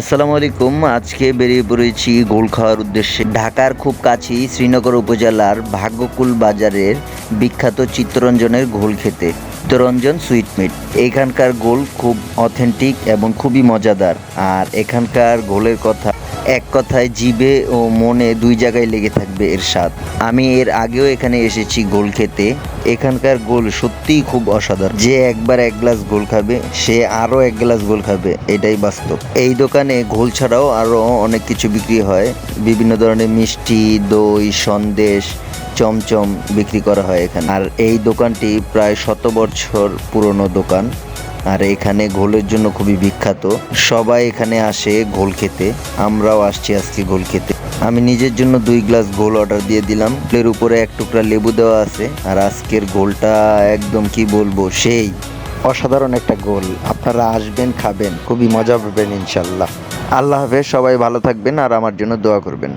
আসসালামু আলাইকুম। আজকে বেরিয়ে পড়েছি গোল খাওয়ার উদ্দেশ্যে। ঢাকার খুব কাছেই শ্রীনগর উপজেলার ভাগ্যকুল বাজারের বিখ্যাত চিত্তরঞ্জনের ঘোল খেতে। চিত্তরঞ্জন সুইটমিট এখানকার গোল খুব অথেন্টিক এবং খুবই মজাদার। আর এখানকার গোলের কথা এক কথায় জিভে ও মনে দুই জায়গায় লেগে থাকবে এর স্বাদ আমি এর আগেও এখানে এসেছি গোল খেতে। এখানকার গোল সত্যিই খুব অসাধারণ। যে একবার এক গ্লাস গোল খাবে, সে আরও এক গ্লাস গোল খাবে, এটাই বাস্তব। এই দোকানে গোল ছাড়াও আরও অনেক কিছু বিক্রি হয়। বিভিন্ন ধরনের মিষ্টি, দই, সন্দেশ, চমচম বিক্রি করা হয় এখানে। আর এই দোকানটি প্রায় শত বছর পুরনো দোকান। আর এখানে ঘোলের জন্য খুবই বিখ্যাত। সবাই এখানে আসে ঘোল খেতে। আমরাও আসছি আজকে ঘোল খেতে। আমি নিজের জন্য দুই গ্লাস ঘোল অর্ডার দিয়ে দিলাম। এর উপরে এক টুকরা লেবু দেওয়া আছে। আর আজকের ঘোলটা একদম কি বলব, সেই। অসাধারণ একটা গোল আপনারা আসবেন, খাবেন। খুবই মজা পাবেন ইনশাল্লাহ। আল্লাহ হাফেজ, সবাই ভালো থাকবেন আর আমার জন্য দোয়া করবেন।